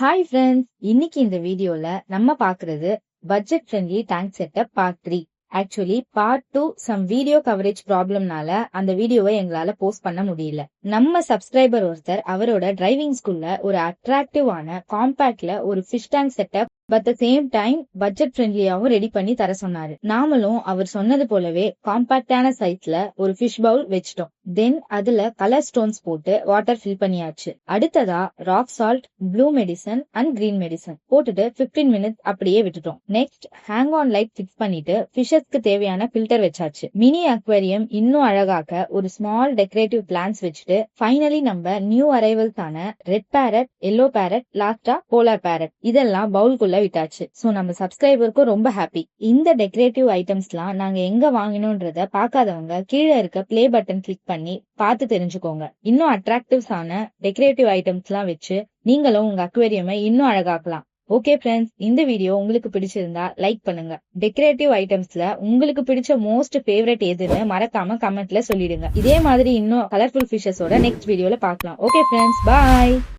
Hi friends இன்னைக்கு இந்த வீடியோல நம்ம பாக்குறது budget friendly tank setup part three actually part two some video coverage ப்ராப்ளம்னால அந்த வீடியோவை எங்களால போஸ்ட் பண்ண முடியல. நம்ம சப்ஸ்கிரைபர் ஒருத்தர் அவரோட டிரைவிங் ஸ்கூல்ல ஒரு அட்ராக்டிவான காம்பேக்ட்ல ஒரு fish tank setup but the same time budget ஃப்ரெண்ட்லியாவும் ready பண்ணி தர சொன்னாரு. நாமளும் அவர் சொன்னது போலவே காம்பாக்டான சைஸ்ல ஒரு ஃபிஷ் பவுல் வச்சிட்டோம். தென் அதுல கலர் ஸ்டோன்ஸ் போட்டு வாட்டர் ஃபில் பண்ணியாச்சு. அடுத்ததா rock salt blue medicine and green medicine போட்டுட்டு 15 மினிட்ஸ் அப்படியே விட்டுட்டோம். Next hang on light fix பண்ணிட்டு ஃபிஷஸ்க்கு தேவையான ஃபில்டர் வச்சாச்சு. மினி அக்வேரியம் இன்னும் அழகாக்க ஒரு ஸ்மால் டெக்கரேட்டிவ் பிளான்ஸ் வச்சுட்டு ஃபைனலி நம்ம நியூ அரைவல்ஸ் ஆன ரெட் பேரட் எல்லோ பேரட் லாஸ்டா போலார் பேரட் இதெல்லாம் பவுல்குள்ள விட்டாச்சு சோ நம்ம சப்ஸ்கிரைபருக்கும் ரொம்ப ஹாப்பி இந்த டெக்கரேட்டிவ் ஐட்டம்ஸ்லாம் நாங்க எங்க வாங்கினோன்றத பார்க்காதவங்க கீழே இருக்க ப்ளே பட்டன் கிளிக் பண்ணி பார்த்து தெரிஞ்சுக்கோங்க. இன்னும் அட்ராக்டிவ்ஸ் ஆன டெக்கரேட்டிவ் ஐட்டம்ஸ்லாம் வச்சு நீங்களும் உங்க அக்வேரியமை இன்னும் அழகாக்கலாம். ஓகே ஃப்ரெண்ட்ஸ் இந்த வீடியோ உங்களுக்கு பிடிச்சிருந்தா லைக் பண்ணுங்க. டெக்கரேட்டிவ் ஐட்டம்ஸ்ல உங்களுக்கு பிடிச்ச மோஸ்ட் ஃபேவரட் எதுன்னு மறக்காம கமெண்ட்ல சொல்லிடுங்க. இதே மாதிரி இன்னும் கலர்ஃபுல் ஃபிஷஸோட நெக்ஸ்ட் வீடியோல பார்க்கலாம். Okay friends bye